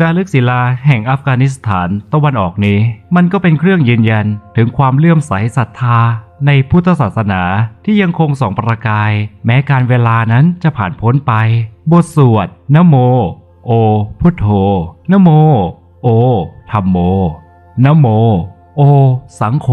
จารึกศิลาแห่งอัฟกานิสถานตะวันออกนี้ มันก็เป็นเครื่องยืนยันถึงความเลื่อมใสศรัทธา ในพุทธศาสนาที่ยังคงส่องประกาย แม้การเวลานั้นจะผ่านพ้นไป บทสวดนโม โอ พุทโธนโม โอธรรมโมนโม โอ สังโฆ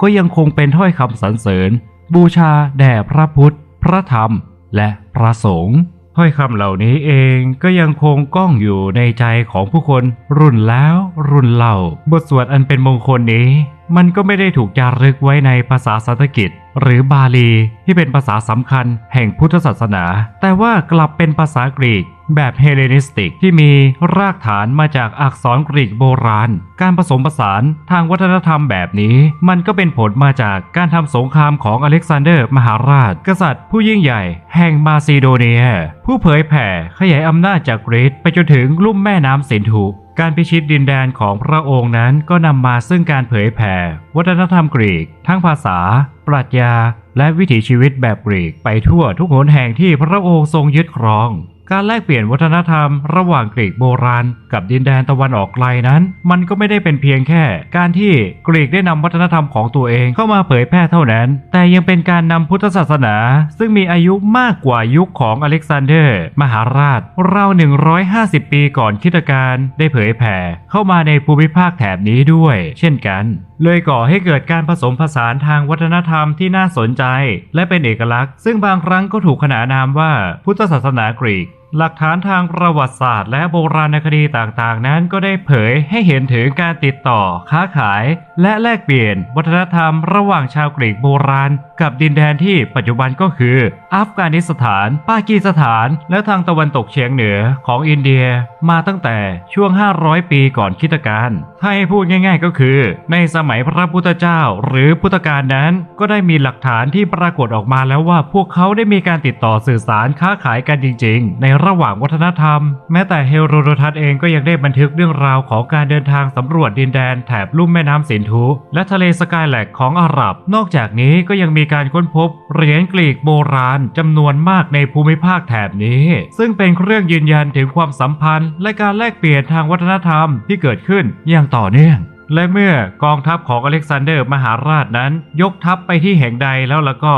ก็ยังคงเป็นถ้อยคำสรรเสริญ บูชาแด่พระพุทธ พระธรรม และพระสงฆ์ ถ้อยคำเหล่านี้เองก็ยังคงก้องอยู่ในใจของผู้คนรุ่นแล้วรุ่นเล่า บทสวดอันเป็นมงคลนี้ มันก็ไม่ได้ถูกจารึกไว้ในภาษาสันสกฤตหรือบาลีที่เป็นภาษาสำคัญแห่งพุทธศาสนา แต่ว่ากลับเป็นภาษากรีก แบบเฮเลนิสติกที่มีรากฐานมาจากอักษรกรีกโบราณ การผสมผสานทางวัฒนธรรมแบบนี้ มันก็เป็นผลมาจากการทำสงครามของอเล็กซานเดอร์มหาราช กษัตริย์ผู้ยิ่งใหญ่ แห่งมาซิโดเนีย ผู้เผยแผ่ขยายอำนาจจากกรีซไปจนถึงลุ่มแม่น้ำสินธุการพิชิตดินแดนของพระองค์นั้นก็นำมาซึ่งการเผยแผ่ วัฒนธรรมกรีก ทั้งภาษา ปรัชญา และวิถีชีวิตแบบกรีกไปทั่วทุกหนแห่งที่พระองค์ทรงยึดครอง การแลกเปลี่ยนวัฒนธรรมระหว่างกรีกโบราณ กับดินแดนตะวันออกไกลนั้น มันก็ไม่ได้เป็นเพียงแค่ การที่กรีกได้นำวัฒนธรรมของตัวเองเข้ามาเผยแพร่เท่านั้น แต่ยังเป็นการนำพุทธศาสนา ซึ่งมีอายุมากกว่ายุคของอเล็กซานเดอร์ มหาราชราว150 ปีก่อนคริสตกาลได้เผยแผ่เข้ามาในภูมิภาคแถบนี้ด้วย เช่นกันเลยก่อให้เกิดการผสมผสานทางวัฒนธรรมที่น่าสนใจ และเป็นเอกลักษณ์ ซึ่งบางครั้งก็ถูกขนานนามว่าพุทธศาสนากรีก หลักฐานทางประวัติศาสตร์ และโบราณคดีต่างๆ นั้นก็ได้เผยให้เห็นถึงการติดต่อ ค้าขาย และแลกเปลี่ยน วัฒนธรรมระหว่างชาวกรีกโบราณกับดินแดนที่ปัจจุบันก็คือ อัฟกานิสถาน ปากีสถาน และทางตะวันตกเฉียงเหนือของอินเดียมาตั้งแต่ช่วง 500 ปีก่อนคริสตกาลถ้าให้พูดง่าย ๆก็คือ ในสมัยพระพุทธเจ้าหรือพุทธกาลนั้น ก็ได้มีหลักฐานที่ปรากฏออกมาแล้วว่าพวกเขาได้มีการติดต่อสื่อสารค้าขายกันจริง ๆ ในระหว่างวัฒนธรรม แม้แต่เฮโรโดทัสเองก็ยังได้บันทึกเรื่องราวของการเดินทางสำรวจดินแดนแถบลุ่มแม่น้ำสินธุ และทะเลสกายแลกของอาหรับ นอกจากนี้ก็ยังมีการค้นพบเหรียญกรีกโบราณจำนวนมากในภูมิภาคแถบนี้ ซึ่งเป็นเครื่องยืนยันถึงความสัมพันธ์ และการแลกเปลี่ยนทางวัฒนธรรมที่เกิดขึ้นอย่างต่อเนื่องและเมื่อกองทัพของอเล็กซานเดอร์มหาราชนั้น ยกทัพไปที่แห่งใดแล้วแล้วก็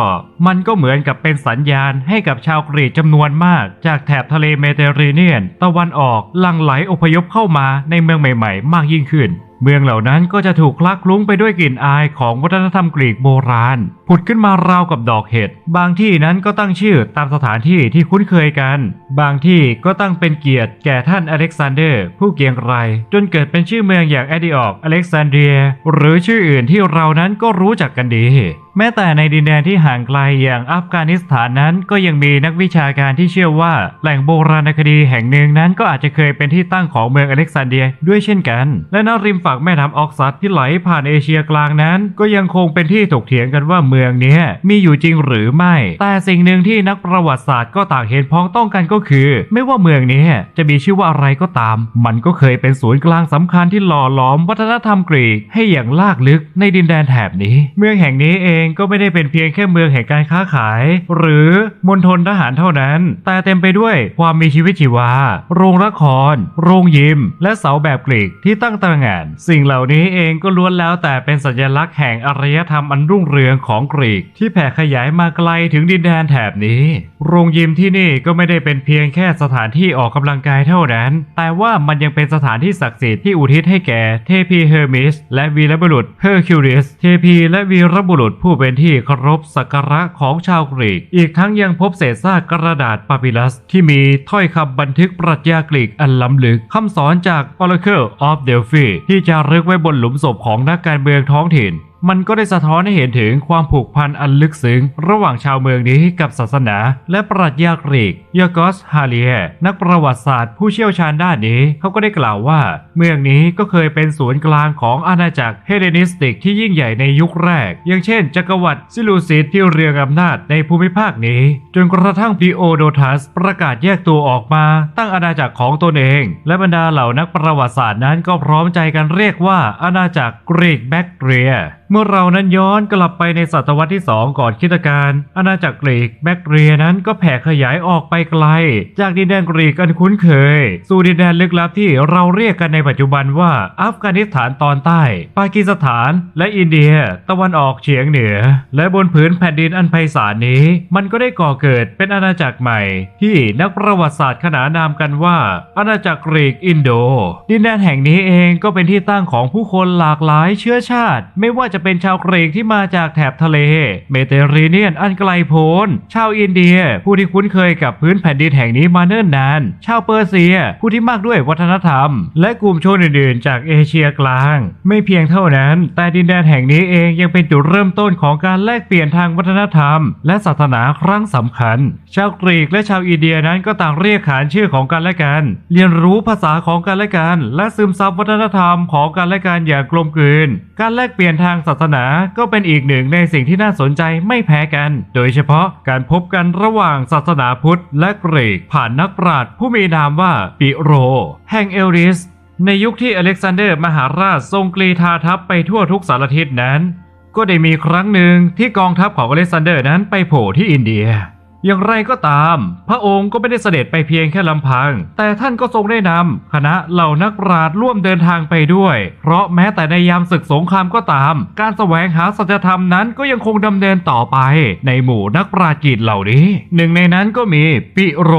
มันก็เหมือนกับเป็นสัญญาณให้กับชาวกรีกจำนวนมาก จากแถบทะเลเมดิเตอร์เรเนียน ตะวันออกหลั่งไหลอพยพเข้ามาในเมืองใหม่ ๆ มากยิ่งขึ้น เมืองเหล่านั้นก็จะถูกคลักลุ้งไปด้วยกลิ่นอายของวัฒนธรรมกรีกโบราณ ผุดขึ้นมาราวกับดอกเห็ด บางที่นั้นก็ตั้งชื่อตามสถานที่ที่คุ้นเคยกัน บางที่ก็ตั้งเป็นเกียรติแก่ท่านอเล็กซานเดอร์ ผู้เกรียงไกรจนเกิดเป็นชื่อเมืองอย่างแอดิออกอเล็กซานเดรีย หรือชื่ออื่นที่เรานั้นก็รู้จักกันดี แม้แต่ในดินแดนที่ห่างไกลอย่างอัฟกานิสถานนั้นก็ยังมีนักวิชาการที่เชื่อว่า แหล่งโบราณคดีแห่งหนึ่งนั้นก็อาจจะเคยเป็นที่ตั้งของเมืองอเล็กซานเดียด้วยเช่นกัน และณริมฝั่งแม่น้ำออกซัดที่ไหลผ่านเอเชียกลางนั้น ก็ยังคงเป็นที่ถกเถียงกันว่าเมืองนี้มีอยู่จริงหรือไม่ แต่สิ่งหนึ่งที่นักประวัติศาสตร์ก็ต่างเห็นพ้องต้องกันก็คือ ไม่ว่าเมืองนี้จะมีชื่อว่าอะไรก็ตาม มันก็เคยเป็นศูนย์กลางสำคัญที่หล่อหลอมวัฒนธรรมกรีกให้อย่างลากลึกในดินแดนแถบนี้ เมืองแห่งนี้เองก็ไม่ได้เป็นเพียงแค่เมืองแห่งการค้าขาย หรือมณฑลทหารเท่านั้น แต่เต็มไปด้วยความมีชีวิตชีวา โรงละคร โรงยิม และเสาแบบกรีกที่ตั้งตระหง่าน สิ่งเหล่านี้เองก็ล้วนแล้วแต่เป็นสัญลักษณ์แห่งอารยธรรมอันรุ่งเรืองของกรีก ที่แผ่ขยายมาไกลถึงดินแดนแถบนี้ โรงยิมที่นี่ก็ไม่ได้เป็นเพียงแค่สถานที่ออกกำลังกายเท่านั้น แต่ว่ามันยังเป็นสถานที่ศักดิ์สิทธิ์ที่อุทิศให้แก่เทพีเฮอร์มิสและวีรบุรุษเฮอร์คิวลิส เทพีและวีรบุรุษผู้เป็นที่เคารพสักการะของชาวกรีก อีกทั้งยังพบเศษซากกระดาษปาปิลัส ที่มีถ้อยคำบันทึกปรัชญากรีกอันล้ำลึกคำสอนจาก Oracle of Delphi ที่จะรึกไว้บนหลุมศพของนักการเมืองท้องถิ่น มันก็ได้สะท้อนให้เห็นถึงความผูกพันอันลึกซึ้ง ระหว่างชาวเมืองนี้กับศาสนา และปรัชญากรีกยากอสฮาเลียนักประวัติศาสตร์ผู้เชี่ยวชาญด้านนี้ เขาก็ได้กล่าวว่า เมืองนี้ก็เคยเป็นศูนย์กลางของอาณาจักรเฮเลนิสติกที่ยิ่งใหญ่ในยุคแรก อย่างเช่น จักรวรรดิซิลูซิสที่เรืองอำนาจในภูมิภาคนี้ จนกระทั่งดิโอโดทัสประกาศแยกตัวออกมา ตั้งอาณาจักรของตนเอง และบรรดาเหล่านักประวัติศาสตร์นั้นก็พร้อมใจกันเรียกว่าอาณาจักรกรีกแบคเทียเมื่อเรานั้นย้อนกลับไปในศตวรรษที่ 2 ก่อนคริสตกาลอาณาจักรกรีกแบคเรียนั้นก็แผ่ขยายออกไปไกล จากดินแดนกรีกอันคุ้นเคย สู่ดินแดนลึกลับที่เราเรียกกันในปัจจุบันว่าอัฟกานิสถานตอนใต้ ปากีสถานและอินเดีย ตะวันออกเฉียงเหนือ และบนผืนแผ่นดินอันไพศาลนี้ มันก็ได้ก่อเกิดเป็นอาณาจักรใหม่ ที่นักประวัติศาสตร์ขนานนามกันว่า อาณาจักรกรีกอินโด ดินแดนแห่งนี้เองก็เป็นที่ตั้งของผู้คนหลากหลายเชื้อชาติ ไม่ว่าจะจะเป็นชาวกรีกที่มาจากแถบทะเล เมดิเตอร์เนียนอันไกลโพ้น ชาวอินเดีย ผู้ที่คุ้นเคยกับพื้นแผ่นดินแห่งนี้มาเนิ่นนาน ชาวเปอร์เซีย ผู้ที่มากด้วยวัฒนธรรม และกลุ่มชนอื่นๆ จากเอเชียกลาง ไม่เพียงเท่านั้น แต่ดินแดนแห่งนี้เองยังเป็นจุดเริ่มต้นของการแลกเปลี่ยนทางวัฒนธรรม และศาสนาครั้งสำคัญ ชาวกรีกและชาวอินเดียนั้นก็ต่างเรียกขานชื่อของกันและกัน เรียนรู้ภาษาของกันและกัน และซึมซับวัฒนธรรมของกันและกันอย่างกลมกลืน การแลกเปลี่ยนทางศาสนาก็เป็นอีกหนึ่งในสิ่งที่น่าสนใจไม่แพ้กัน โดยเฉพาะการพบกันระหว่างศาสนาพุทธและกรีก ผ่านนักปราชญ์ผู้มีนามว่าปิโร แห่งเอลริส ในยุคที่อเล็กซานเดอร์มหาราชทรงกรีธาทัพไปทั่วทุกสารทิศนั้น ก็ได้มีครั้งหนึ่งที่กองทัพของอเล็กซานเดอร์นั้นไปโผล่ที่อินเดีย อย่างไรก็ตาม พระองค์ก็ไม่ได้เสด็จไปเพียงแค่ลำพัง แต่ท่านก็ทรงได้นำคณะเหล่านักปราชญ์ร่วมเดินทางไปด้วย เพราะแม้แต่ในยามศึกสงครามก็ตาม การแสวงหาสัจธรรมนั้นก็ยังคงดำเนินต่อไป ในหมู่นักปราชญ์กรีกเหล่านี้ หนึ่งในนั้นก็มีปิโร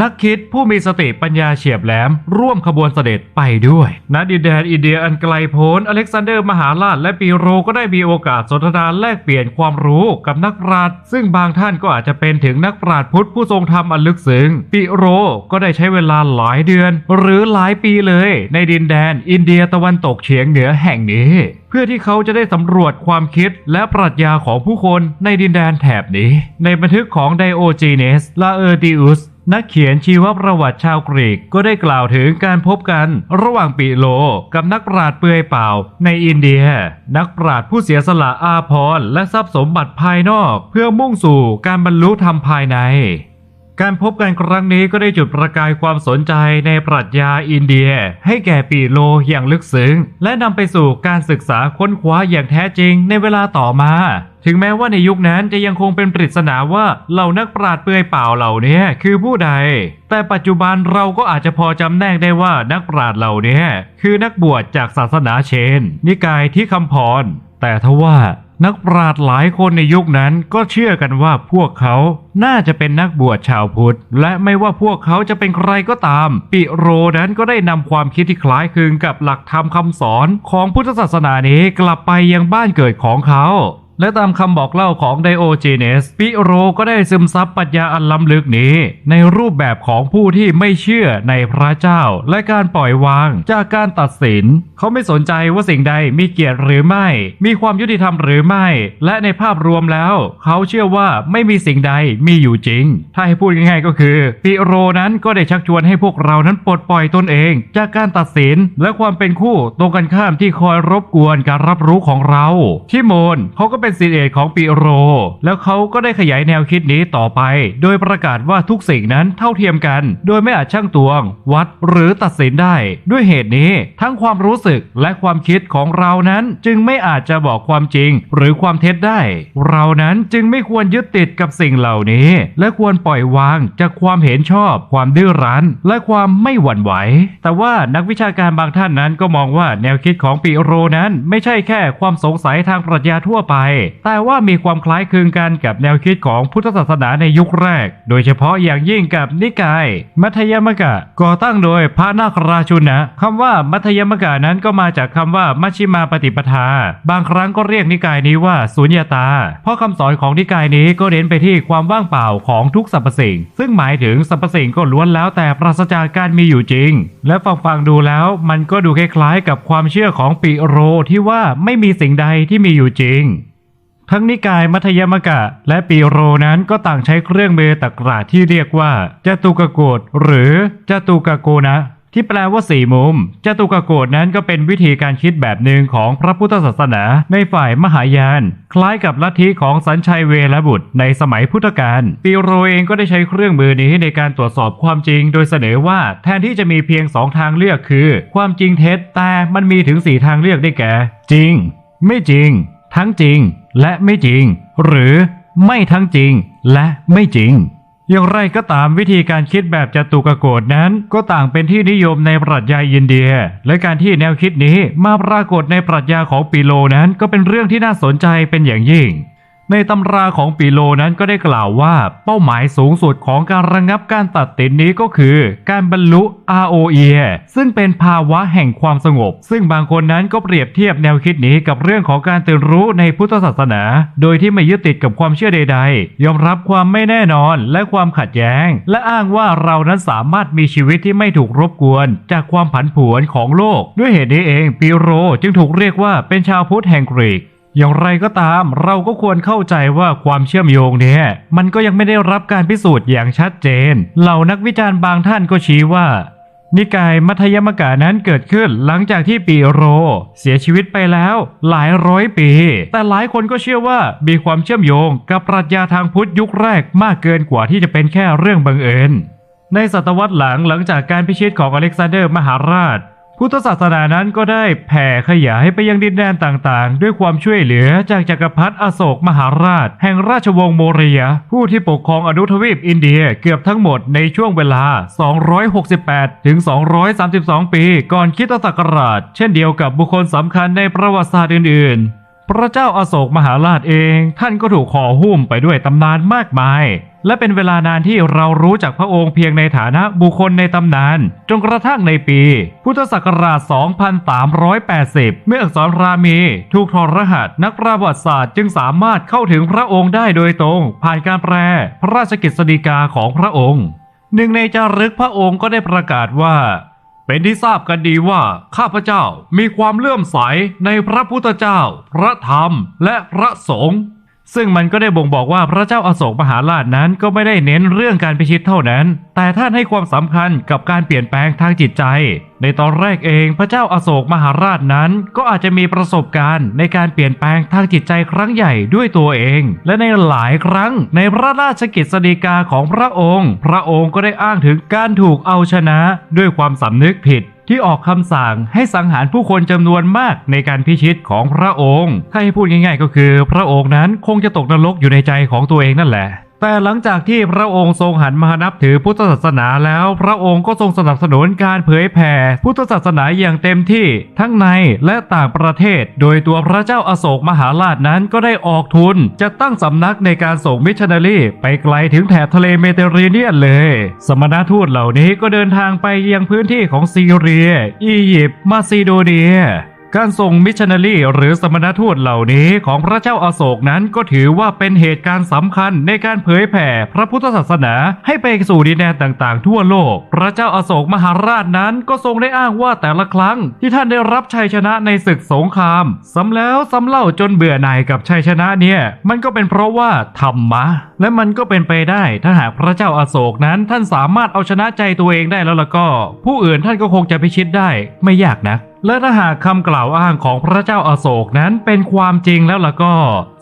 นักคิดผู้มีสติปัญญาเฉียบแหลม ร่วมขบวนเสด็จไปด้วยณดินแดนอินเดียอันไกลโพ้นอเล็กซานเดอร์มหาราชและปิโรก็ได้มีโอกาสสนทนาแลกเปลี่ยนความรู้กับนักปราชญ์ซึ่งบางท่านก็อาจจะเป็นถึงนักปราชญ์พุทธผู้ทรงธรรมอันลึกซึ้งปิโรก็ได้ใช้เวลาหลายเดือน หรือหลายปีเลย ในดินแดนอินเดียตะวันตกเฉียงเหนือแห่งนี้ เพื่อที่เขาจะได้สำรวจความคิดและปรัชญาของผู้คนในดินแดนแถบนี้ ในบันทึกของไดโอจีเนสลาเออร์ดิอุส นักเขียนชีวประวัติชาวกรีกก็ได้กล่าวถึงการพบกันระหว่างปิโลกับนักปราชญ์เปลือยเปล่าในอินเดีย นักปราชญ์ผู้เสียสละอาภรณ์และทรัพย์สมบัติภายนอก เพื่อมุ่งสู่การบรรลุธรรมภายใน การพบกันครั้งนี้ก็ได้จุดประกายความสนใจในปรัชญาอินเดีย ให้แก่ปีโลอย่างลึกซึ้ง และนำไปสู่การศึกษาค้นคว้าอย่างแท้จริงในเวลาต่อมา ถึงแม้ว่าในยุคนั้นจะยังคงเป็นปริศนาว่าเหล่านักปราชญ์เปลือยเปล่าเหล่านี้คือผู้ใด แต่ปัจจุบันเราก็อาจจะพอจำแนกได้ว่านักปราชญ์เหล่านี้คือนักบวชจากศาสนาเชน นิกายที่คำพรแต่ทว่า นักปราชญ์หลายคนในยุคนั้นก็เชื่อกันว่าพวกเขาน่าจะเป็นนักบวชชาวพุทธ และไม่ว่าพวกเขาจะเป็นใครก็ตาม ปิโรนั้นก็ได้นำความคิดที่คล้ายคลึงกับหลักธรรมคำสอนของพุทธศาสนานี้กลับไปยังบ้านเกิดของเขา และตามคำบอกเล่าของไดโอจีเนสปิโรก็ได้ซึมซับปรัชญาอันล้ำลึกนี้ ในรูปแบบของผู้ที่ไม่เชื่อในพระเจ้า และการปล่อยวางจากการตัดสิน เขาไม่สนใจว่าสิ่งใดมีเกียรติหรือไม่ มีความยุติธรรมหรือไม่ และในภาพรวมแล้ว เขาเชื่อว่าไม่มีสิ่งใดมีอยู่จริง ถ้าให้พูดง่ายๆก็คือปิโรนั้นก็ได้ชักชวนให้พวกเรานั้นปลดปล่อยตนเอง จากการตัดสินและความเป็นคู่ตรงกันข้ามที่คอยรบกวนการรับรู้ของเรา ที่โมนเขาก็เป็นศิษย์เอกของปิโร แล้วเขาก็ได้ขยายแนวคิดนี้ต่อไป โดยประกาศว่าทุกสิ่งนั้นเท่าเทียมกัน โดยไม่อาจช่างตวง วัดหรือตัดสินได้ ด้วยเหตุนี้ทั้งความรู้สึกและความคิดของเรานั้นจึงไม่อาจจะบอกความจริง หรือความเท็จได้ เรานั้นจึงไม่ควรยึดติดกับสิ่งเหล่านี้ และควรปล่อยวางจากความเห็นชอบ ความดื้อรั้น และความไม่หวั่นไหว แต่ว่านักวิชาการบางท่านนั้นก็มองว่าแนวคิดของปิโรนั้นไม่ใช่แค่ความสงสัยทางปรัชญาทั่วไปแต่ว่ามีความคล้ายคลึงกันกับแนวคิดของพุทธศาสนาในยุคแรก โดยเฉพาะอย่างยิ่งกับนิกาย มัธยมกะ ก่อตั้งโดยพระนาคราชุนนะคำว่ามัธยมกะนั้นก็มาจากคำว่ามัชชิมาปฏิปทา บางครั้งก็เรียกนิกายนี้ว่าสุญญตา เพราะคำสอนของนิกายนี้ก็เน้นไปที่ความว่างเปล่าของทุกสรรพสิ่ง ซึ่งหมายถึงสรรพสิ่งก็ล้วนแล้วแต่ปราศจากการมีอยู่จริง และฟังฟังๆดูแล้วมันก็ดูคล้ายๆกับความเชื่อของปิโรที่ว่าไม่มีสิ่งใดที่มีอยู่จริง ทั้งนิกายมัธยมกะ และปีโรนั้นก็ต่างใช้เครื่องมือตะกราที่เรียกว่าจตุกโกฏหรือจตุกโกนะ ที่แปลว่าสี่มุมจตุกโกฏนั้นก็เป็นวิธีการคิดแบบหนึ่งของพระพุทธศาสนาในฝ่ายมหายาน คล้ายกับลัทธิของสัญชัยเวรบุตรในสมัยพุทธกาลปีโรเองก็ได้ใช้เครื่องมือนี้ในการตรวจสอบความจริง โดยเสนอว่าแทนที่จะมีเพียงสองทางเลือกคือ ความจริงเท็จแต่มันมีถึงสี่ทางเลือกได้แก่ จริง ไม่จริง ทั้งจริง และไม่จริง หรือไม่ทั้งจริงและไม่จริง อย่างไรก็ตามวิธีการคิดแบบจตุกโกฏนั้น ก็ต่างเป็นที่นิยมในปรัชญาอินเดีย และการที่แนวคิดนี้มาปรากฏในปรัชญาของปิโลนั้นก็เป็นเรื่องที่น่าสนใจเป็นอย่างยิ่ง ในตำราของปิโลนั้นก็ได้กล่าวว่า เป้าหมายสูงสุดของการระงงับการตัดติดนี้ก็คือ การบรรลุ ROE ซึ่งเป็นภาวะแห่งความสงบ ซึ่งบางคนนั้นก็เปรียบเทียบแนวคิดนี้กับเรื่องของการตื่นรู้ในพุทธศาสนา โดยที่ไม่ยึดติดกับความเชื่อใด ๆ ยอมรับความไม่แน่นอนและความขัดแย้ง และอ้างว่าเรานั้นสามารถมีชีวิตที่ไม่ถูกรบกวน จากความผันผวนของโลก ด้วยเหตุนี้เองปิโรจึงถูกเรียกว่าเป็นชาวพุทธแห่งกรีก อย่างไรก็ตาม เราก็ควรเข้าใจว่าความเชื่อมโยงนี่ยมันก็ยังไม่ได้รับการพิสูจน์อย่างชัดเจน เหล่านักวิจารณ์บางท่านก็ชี้ว่า นิกายมัธยมกะนั้นเกิดขึ้นหลังจากที่ปีโร เสียชีวิตไปแล้วหลายร้อยปี แต่หลายคนก็เชื่อว่ามีความเชื่อมโยงกับปรัชญาทางพุทธยุคแรกมากเกินกว่าที่จะเป็นแค่เรื่องบังเอิญในศตวรรษหลังหลังจากการพิชิตของอเล็กซานเดอร์มหาราช พุทธศาสนานั้นก็ได้แผ่ขยายไปยังดินแดนต่างๆ ด้วยความช่วยเหลือจากจักรพรรดิอโศกมหาราช แห่งราชวงศ์โมเรียผู้ที่ปกครองอนุทวีปอินเดียเกือบทั้งหมดในช่วงเวลา 268 ถึง 232 ปี ก่อนคริสตศักราช เช่นเดียวกับบุคคลสำคัญในประวัติศาสตร์อื่นๆ พระเจ้าอาโศกมหาราชเอง ท่านก็ถูกห่อหุ้มไปด้วยตำนานมากมาย และเป็นเวลานานที่เรารู้จักพระองค์เพียงในฐานะบุคคลในตำนาน จนกระทั่งในปี พุทธศักราช 2380 เมื่ออักษรรามี ถูกถอดรหัสนักประวัติศาสตร์จึงสามารถเข้าถึงพระองค์ได้โดยตรง ผ่านการแปลพระราชกิจสฎีกาของพระองค์หนึ่งในจารึกพระองค์ก็ได้ประกาศว่า เป็นที่ทราบกันดีว่าข้าพเจ้ามีความเลื่อมใสในพระพุทธเจ้า พระธรรม และพระสงฆ์ซึ่งมันก็ได้บ่งบอกว่าพระเจ้าอาโศกมหาราชนั้นก็ไม่ได้เน้นเรื่องการพิชิตเท่านั้น แต่ท่านให้ความสำคัญกับการเปลี่ยนแปลงทางจิตใจ ในตอนแรกเองพระเจ้าอาโศกมหาราชนั้น ก็อาจจะมีประสบการณ์ในการเปลี่ยนแปลงทางจิตใจครั้งใหญ่ด้วยตัวเอง และในหลายครั้งในพระราชกิจสฎีกาของพระองค์ พระองค์ก็ได้อ้างถึงการถูกเอาชนะด้วยความสำนึกผิดที่ออกคำสั่งให้สังหารผู้คนจำนวนมากในการพิชิตของพระองค์ ถ้าให้พูดง่ายๆก็คือ พระองค์นั้นคงจะตกนรกอยู่ในใจของตัวเองนั่นแหละ แต่หลังจากที่พระองค์ทรงหันมานับถือพุทธศาสนาแล้ว พระองค์ก็ทรงสนับสนุนการเผยแผ่พุทธศาสนาอย่างเต็มที่ทั้งในและต่างประเทศ โดยตัวพระเจ้าอาโศกมหาราชนั้นก็ได้ออกทุน จะตั้งสำนักในการส่งมิชชันนารีไปไกลถึงแถบทะเลเมดิเตอร์เรเนียนเลย สมณทูตเหล่านี้ก็เดินทางไปยังพื้นที่ของซีเรีย อียิปต์มาซิโดเนีย การส่งมิชชันนารีหรือสมณทูตเหล่านี้ของพระเจ้าอาโศกนั้นก็ถือว่าเป็นเหตุการณ์สำคัญในการเผยแผ่พระพุทธศาสนาให้ไปสู่ดินแดนต่างๆ ทั่วโลก พระเจ้าอาโศกมหาราชนั้นก็ทรงได้อ้างว่าแต่ละครั้ง ที่ท่านได้รับชัยชนะในศึกสงครามซ้ำแล้วซ้ำเล่าจนเบื่อหน่ายกับชัยชนะเนี่ย มันก็เป็นเพราะว่าธรรมะ และมันก็เป็นไปได้ถ้าหากพระเจ้าอาโศกนั้นท่านสามารถเอาชนะใจตัวเองได้แล้วล่ะก็ ผู้อื่นท่านก็คงจะพิชิตได้ไม่ยากนัก และถ้าหากคำกล่าวอ้างของพระเจ้าอาโศกนั้นเป็นความจริงแล้วล่ะก็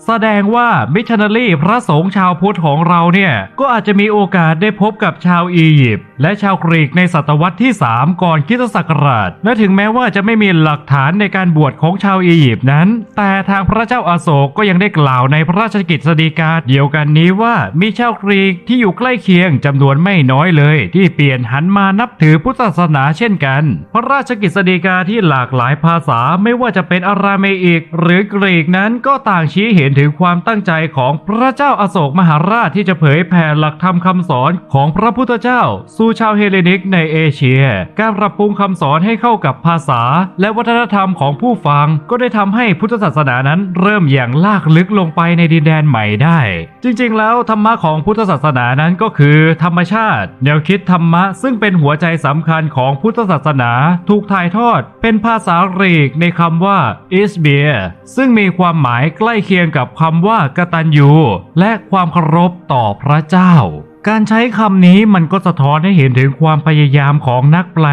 แสดงว่ามิชชันนารีพระสงฆ์ชาวพุทธของเราเนี่ย ก็อาจจะมีโอกาสได้พบกับชาวอียิปต์และชาวกรีกในศตวรรษที่ 3 ก่อนคริสตศักราช และถึงแม้ว่าจะไม่มีหลักฐานในการบวชของชาวอียิปต์นั้น แต่ทางพระเจ้าอาโศกก็ยังได้กล่าวในพระราชกิจสฎีกาเดียวกันนี้ว่ามีชาวกรีกที่อยู่ใกล้เคียงจำนวนไม่น้อยเลย ที่เปลี่ยนหันมานับถือพุทธศาสนาเช่นกัน พระราชกิจสฎีกาที่หลากหลายภาษาไม่ว่าจะเป็นอาราเมอิกหรือกรีกนั้นก็ต่างชี้เห็นถึงความตั้งใจของพระเจ้าอาโศกมหาราชที่จะเผยแผ่หลักธรรมคำสอนของพระพุทธเจ้า สู่ชาวเฮเลนิกในเอเชีย การปรับปรุงคำสอนให้เข้ากับภาษา และวัฒนธรรมของผู้ฟัง ก็ได้ทำให้พุทธศาสนานั้นเริ่มอย่างลากลึกลงไปในดินแดนใหม่ได้ จริงๆ แล้วธรรมะของพุทธศาสนานั้นก็คือ ธรรมชาติ แนวคิดธรรมะซึ่งเป็นหัวใจสำคัญของพุทธศาสนา ถูกถ่ายทอดเป็นภาษากรีกในคำว่า is beer ซึ่งมีความหมายใกล้เคียงกับคำว่ากตัญญูและความเคารพต่อพระเจ้า การใช้คำนี้มันก็สะท้อนให้เห็นถึงความพยายามของนักแปล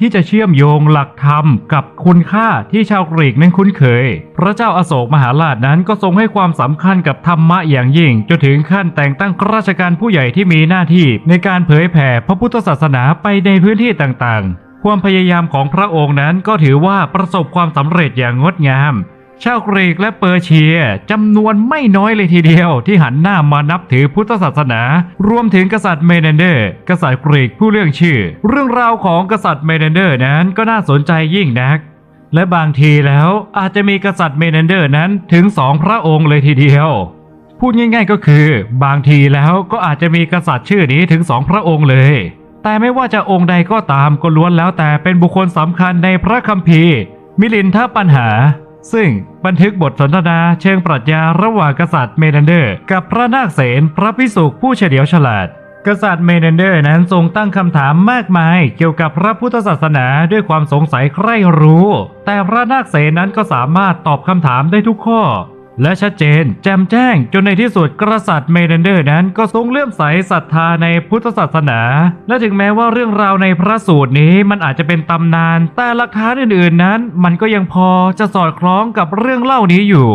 ที่จะเชื่อมโยงหลักธรรมกับคุณค่าที่ชาวกรีกนั้นคุ้นเคย พระเจ้าอาโศกมหาราชนั้นก็ทรงให้ความสำคัญกับธรรมะอย่างยิ่ง จนถึงขั้นแต่งตั้งราชการผู้ใหญ่ที่มีหน้าที่ ในการเผยแผ่พระพุทธศาสนาไปในพื้นที่ต่างๆ ความพยายามของพระองค์นั้นก็ถือว่าประสบความสำเร็จอย่างงดงาม ชาวกรีกและเปอร์เชียจำนวนไม่น้อยเลยทีเดียว ที่หันหน้ามานับถือพุทธศาสนา รวมถึงกษัตริย์เมเนเดอร์ กษัตริย์กรีกผู้เรื่องชื่อ เรื่องราวของกษัตริย์เมเนเดอร์นั้นก็น่าสนใจยิ่งนัก และบางทีแล้วอาจจะมีกษัตริย์เมเนเดอร์นั้นถึงสองพระองค์เลยทีเดียว พูดง่าย ๆก็คือ บางทีแล้วก็อาจจะมีกษัตริย์ชื่อนี้ถึงสองพระองค์เลย แต่ไม่ว่าจะองค์ใดก็ตามก็ล้วนแล้วแต่เป็นบุคคลสำคัญในพระคัมภีร์ มิลินทปัญหา ซึ่งบันทึกบทสนทนาเชิงปรัชญาระหว่างกษัตริย์เมเนเดอร์ กับพระนาคเษนพระพิสุกผู้เฉลียวฉลาด กษัตริย์เมเนเดอร์นั้นทรงตั้งคำถามมากมายเกี่ยวกับพระพุทธศาสนาด้วยความสงสัยใคร่รู้ แต่พระนาคเษนนั้นก็สามารถตอบคำถามได้ทุกข้อ และชัดเจน แจ่มแจ้ง จนในที่สุดกษัตริย์เมเนเดอร์นั้นก็ทรงเลื่อมใสศรัทธาในพุทธศาสนา และถึงแม้ว่าเรื่องราวในพระสูตรนี้มันอาจจะเป็นตำนาน แต่หลักฐานอื่นๆนั้น มันก็ยังพอจะสอดคล้องกับเรื่องเล่านี้อยู่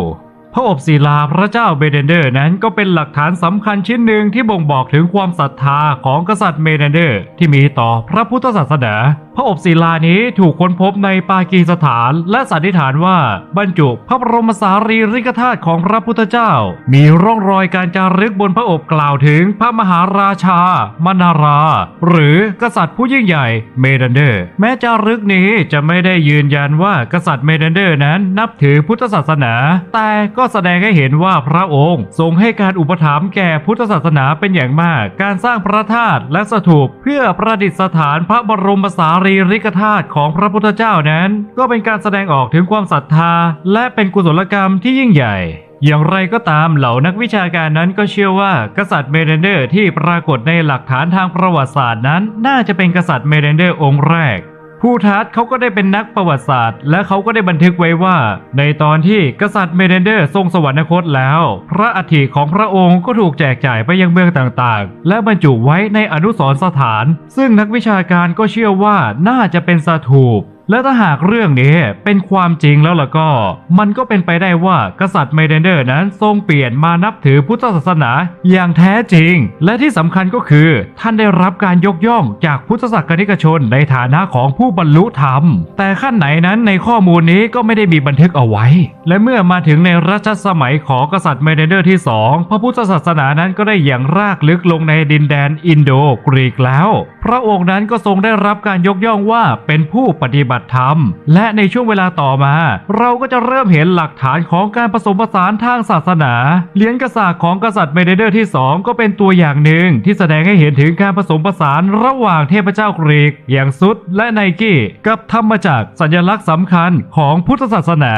พระอบศิลาพระเจ้าเบเดนเดอร์นั้นก็เป็นหลักฐานสำคัญชิ้นหนึ่งที่บ่งบอกถึงความศรัทธาของกษัตริย์เมเดนเดอร์ ที่มีต่อพระพุทธศาสนา พระอบศิลานี้ถูกค้นพบในปากีสถาน และสันนิษฐานว่าบรรจุพระบรมสารีริกธาตุของพระพุทธเจ้า มีร่องรอยการจารึกบนพระอบกล่าวถึงพระมหาราชามนารา หรือกษัตริย์ผู้ยิ่งใหญ่เมเดนเดอร์ แม้จารึกนี้จะไม่ได้ยืนยันว่ากษัตริย์เมเดนเดอร์นั้นนับถือพุทธศาสนา แต่ก็แสดงให้เห็นว่าพระองค์ ทรงให้การอุปถัมภ์แก่พุทธศาสนาเป็นอย่างมาก การสร้างพระธาตุและสถูปเพื่อประดิษฐานพระบรมสารีริกธาตุของพระพุทธเจ้านั้น ก็เป็นการแสดงออกถึงความศรัทธา และเป็นกุศลกรรมที่ยิ่งใหญ่อย่างไรก็ตามเหล่านักวิชาการนั้นก็เชื่อว่ากษัตริย์เมเดนเดอร์ที่ปรากฏในหลักฐานทางประวัติศาสตร์นั้น น่าจะเป็นกษัตริย์เมเดนเดอร์องค์แรก คูทัดเขาก็ได้เป็นนักประวัติศาสตร์ และเขาก็ได้บันทึกไว้ว่า ในตอนที่กษัตริย์เมเดนเดอร์ทรงสวรรคตแล้ว พระอัฐิของพระองค์ก็ถูกแจกจ่ายไปยังเมืองต่างๆ และบรรจุไว้ในอนุสรณ์สถาน ซึ่งนักวิชาการก็เชื่อว่าน่าจะเป็นสถูป และถ้าหากเรื่องนี้เป็นความจริงแล้วล่ะก็ มันก็เป็นไปได้ว่ากษัตริย์เมเดนเดอร์นั้นทรงเปลี่ยนมานับถือพุทธศาสนาอย่างแท้จริง และที่สำคัญก็คือ ท่านได้รับการยกย่องจากพุทธศาสนิกชนในฐานะของผู้บรรลุธรรม แต่ขั้นไหนนั้นในข้อมูลนี้ก็ไม่ได้มีบันทึกเอาไว้ และเมื่อมาถึงในรัชสมัยของกษัตริย์เมเดนเดอร์ที่สองพระพุทธศาสนานั้นก็ได้อย่างรากลึกลงในดินแดนอินโดกรีกแล้ว พระองค์นั้นก็ทรงได้รับการยกย่องว่าเป็นผู้ปฏิบัติธรรม และในช่วงเวลาต่อมา เราก็จะเริ่มเห็นหลักฐานของการผสมผสานทางศาสนาเหรียญกษาปของกษัตริย์เมเดเดอร์ที่สองก็เป็นตัวอย่างหนึ่งที่แสดงให้เห็นถึงการผสมผสานระหว่างเทพเจ้ากรีก อย่างซุดและไนกี้กับธรรมจักรสัญลักษณ์สำคัญของพุทธศาสนา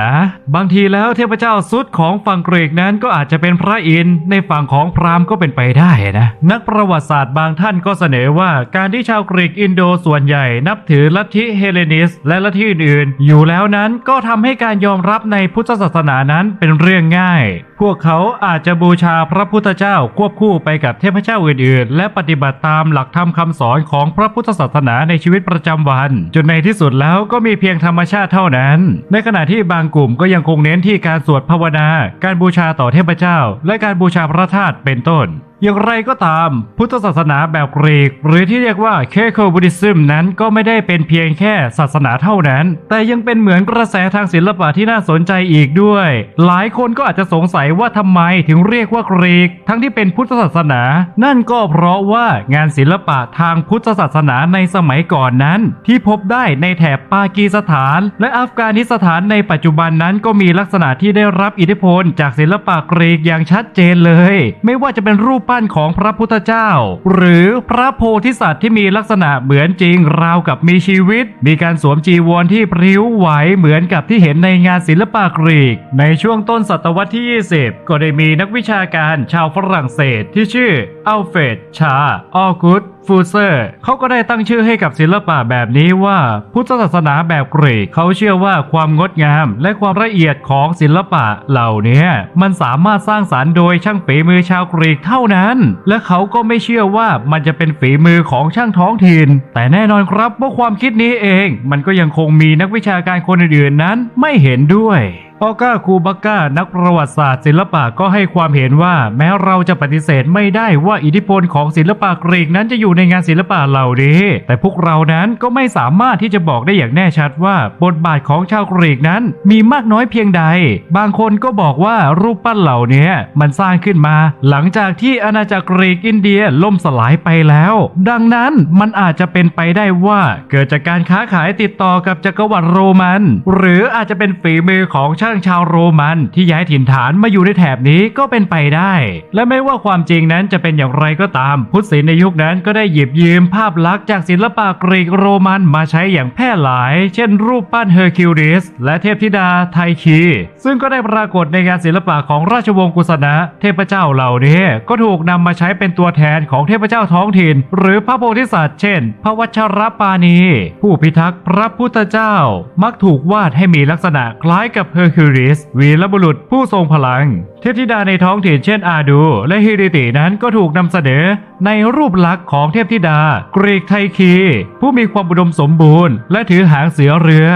บางทีแล้วเทพเจ้าซุดของฝั่งกรีกนั้นก็อาจจะเป็นพระอินทร์ในฝั่งของพราหมณ์ก็เป็นไปได้นะนักประวัติศาสตร์บางท่านก็เสนอว่าการที่ชาวกรีกอินโดส่วนใหญ่นับถือลัทธิเฮเลนิสและลัทธิอื่นๆอยู่แล้วนั้นก็ทำให้การยอมรับในพุทธศาสนานั้นเป็นเรื่องง่าย พวกเขาอาจจะบูชาพระพุทธเจ้าควบคู่ไปกับเทพเจ้าอื่นๆ และปฏิบัติตามหลักธรรมคำสอนของพระพุทธศาสนาในชีวิตประจำวัน จนในที่สุดแล้วก็มีเพียงธรรมชาติเท่านั้น ในขณะที่บางกลุ่มก็ยังคงเน้นที่การสวดภาวนา การบูชาต่อเทพเจ้า และการบูชาพระธาตุเป็นต้นอย่างไรก็ตาม พุทธศาสนาแบบกรีก หรือที่เรียกว่าเคโคบูดิซึมนั้นก็ไม่ได้เป็นเพียงแค่ศาสนาเท่านั้น แต่ยังเป็นเหมือนกระแสทางศิลปะที่น่าสนใจอีกด้วย หลายคนก็อาจจะสงสัยว่าทำไมถึงเรียกว่ากรีก ทั้งที่เป็นพุทธศาสนา นั่นก็เพราะว่างานศิลปะทางพุทธศาสนาในสมัยก่อนนั้น ที่พบได้ในแถบปากีสถาน และอัฟกานิสถานในปัจจุบันนั้นก็มีลักษณะที่ได้รับอิทธิพลจากศิลปะกรีกอย่างชัดเจนเลย ไม่ว่าจะเป็นรูปปั้นของพระพุทธเจ้า หรือพระโพธิสัตว์ที่มีลักษณะเหมือนจริงราวกับมีชีวิต มีการสวมจีวรที่พริ้วไหวเหมือนกับที่เห็นในงานศิลปะกรีก ในช่วงต้นศตวรรษที่ 20 ก็ได้มีนักวิชาการชาวฝรั่งเศสที่ชื่ออัลเฟรดชาออกุตฟูเซอร์เขาก็ได้ตั้งชื่อให้กับศิลปะแบบนี้ว่า พุทธศาสนาแบบกรีกเขาเชื่อว่าความงดงาม และความละเอียดของศิลปะเหล่านี้มันสามารถสร้างสารรค์โดยช่างฝีมือชาวกรีกเท่านั้น และเขาก็ไม่เชื่อว่ามันจะเป็นฝีมือของช่างท้องถิ่นแต่แน่นอนครับว่าความคิดนี้เอง มันก็ยังคงมีนักวิชาการคนอื่นๆนั้นไม่เห็นด้วย ออก้าคูบักก้านักประวัติศาสตร์ศิลปะก็ให้ความเห็นว่า แม้เราจะปฏิเสธไม่ได้ว่าอิทธิพลของศิลปะกรีกนั้นจะอยู่ในงานศิลปะเหล่านี้ แต่พวกเรานั้นก็ไม่สามารถที่จะบอกได้อย่างแน่ชัดว่าบทบาทของชาวกรีกนั้นมีมากน้อยเพียงใด บางคนก็บอกว่ารูปปั้นเหล่านี้มันสร้างขึ้นมา หลังจากที่อาณาจักรกรีกอินเดียล่มสลายไปแล้ว ดังนั้นมันอาจจะเป็นไปได้ว่าเกิดจากการค้าขายติดต่อกับจักรวรรดิโรมัน หรืออาจจะเป็นฝีมือของชางชาวโรมันที่ย้ายถิ่นฐานมาอยู่ในแถบนี้ก็เป็นไปได้ และไม่ว่าความจริงนั้นจะเป็นอย่างไรก็ตาม พุทธศิลป์ในยุคนั้นก็ได้หยิบยืมภาพลักษณ์จากศิลปะกรีกโรมันมาใช้อย่างแพร่หลาย เช่น รูปปั้นเฮอร์คิวลิสและเทพธิดาไทคี ซึ่งก็ได้ปรากฏในงานศิลปะของราชวงศ์กุสนะเทพเจ้าเหล่านี้ก็ถูกนำมาใช้เป็นตัวแทนของเทพเจ้าท้องถิ่น หรือพระโพธิสัตว์เช่น พระวัชรปานีผู้พิทักษ์พระพุทธเจ้า มักถูกวาดให้มีลักษณะคล้ายกับเฮอร์คิวริสวีรบุรุษผู้ทรงพลัง เทพธิดาในท้องถิ่นเช่นอาดู และฮิริตินั้นก็ถูกนำเสนอในรูปลักษณ์ของเทพธิดากรีกไทคี ผู้มีความอุดมสมบูรณ์ และถือหางเสือเรือ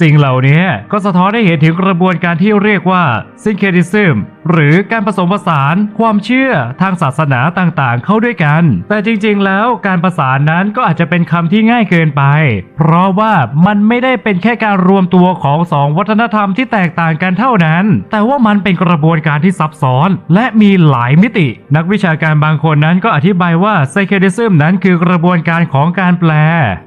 สิ่งเหล่านี้ก็สะท้อนให้เห็นถึงกระบวนการที่เรียกว่าซิงเคดิซึมหรือการผสมผสานความเชื่อทางศาสนาต่างๆ เข้าด้วยกัน แต่จริงๆ แล้วการประสานนั้นก็อาจจะเป็นคำที่ง่ายเกินไป เพราะว่ามันไม่ได้เป็นแค่การรวมตัวของสองวัฒนธรรมที่แตกต่างกันเท่านั้น แต่ว่ามันเป็นกระบวนการที่ซับซ้อน และมีหลายมิติ นักวิชาการบางคนนั้นก็อธิบายว่าไซเคดิซึมนั้นคือกระบวนการของการแปล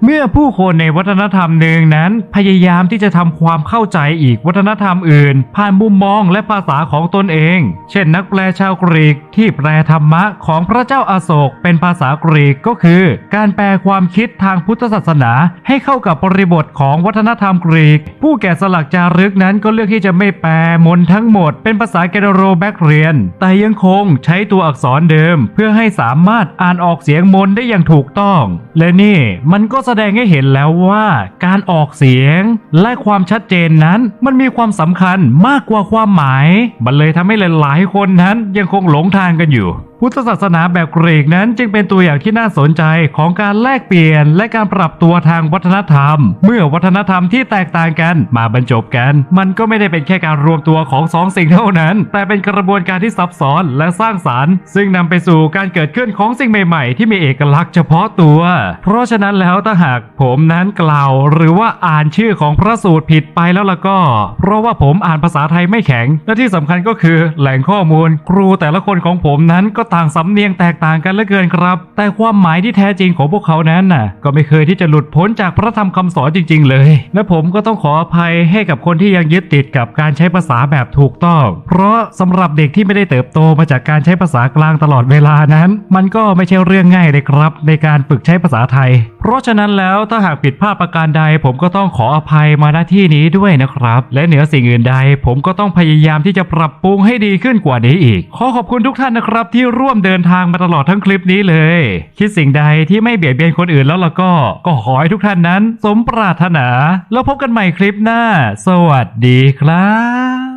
เมื่อผู้คนในวัฒนธรรมหนึ่งนั้นพยายามที่จะทำความเข้าใจอีกวัฒนธรรมอื่น ผ่านมุมมองและภาษาของตนเอง เช่น นักแปลชาวกรีกที่แปลธรรมะของพระเจ้าอาโศกเป็นภาษากรีกก็คือ การแปลความคิดทางพุทธศาสนาให้เข้ากับบริบทของวัฒนธรรมกรีก ผู้แกะสลักจารึกนั้นก็เลือกที่จะไม่แปลมนทั้งหมด เป็นภาษาเกโรแบกเรียน แต่ยังคงใช้ตัวอักษรเดิม เพื่อให้สามารถอ่านออกเสียงมนได้อย่างถูกต้อง และนี่มันก็แสดงให้เห็นแล้วว่า การออกเสียงและความชัดเจนนั้นมันมีความสำคัญมากกว่าความหมาย มันเลยทำให้หลายๆคนนั้นยังคงหลงทางกันอยู่ พุทธศาสนาแบบกรีกนั้นจึงเป็นตัวอย่างที่น่าสนใจของการแลกเปลี่ยนและการปรับตัวทางวัฒนธรรม เมื่อวัฒนธรรมที่แตกต่างกันมาบรรจบกัน มันก็ไม่ได้เป็นแค่การรวมตัวของสองสิ่งเท่านั้น แต่เป็นกระบวนการที่ซับซ้อนและสร้างสารรค์ ซึ่งนำไปสู่การเกิดขึ้นของสิ่งใหม่ๆ ที่มีเอกลักษณ์เฉพาะตัว เพราะฉะนั้นแล้วถ้าหากผมนั้นกล่าว หรือว่าอ่านชื่อของพระสูตรผิดไปแล้วล่ะก็ เพราะว่าผมอ่านภาษาไทยไม่แข็ง และที่สำคัญก็คือแหล่งข้อมูล ครูแต่ละคนของผมนั้นก็ต่างสำเนียงแตกต่างกันเหลือเกินครับ แต่ความหมายที่แท้จริงของพวกเขานั้นน่ะ ก็ไม่เคยที่จะหลุดพ้นจากพระธรรมคำสอนจริง ๆ เลย และผมก็ต้องขออภัยให้กับคนที่ยังยึดติดกับการใช้ภาษาแบบถูกต้อง เพราะสำหรับเด็กที่ไม่ได้เติบโตมาจากการใช้ภาษากลางตลอดเวลานั้น มันก็ไม่ใช่เรื่องง่ายเลยครับ ในการฝึกใช้ภาษาไทยเพราะฉะนั้นแล้วถ้าหากผิดพลาดประการใด ผมก็ต้องขออภัยมาณที่นี้ด้วยนะครับ และเหนือสิ่งอื่นใด ผมก็ต้องพยายามที่จะปรับปรุงให้ดีขึ้นกว่านี้อีก ขอขอบคุณทุกท่านนะครับ ที่ร่วมเดินทางมาตลอดทั้งคลิปนี้เลย คิดสิ่งใดที่ไม่เบียดเบียนคนอื่นแล้วล่ะก็ ก็ขอให้ทุกท่านนั้น สมปรารถนา แล้วพบกันใหม่คลิปหน้า สวัสดีครับ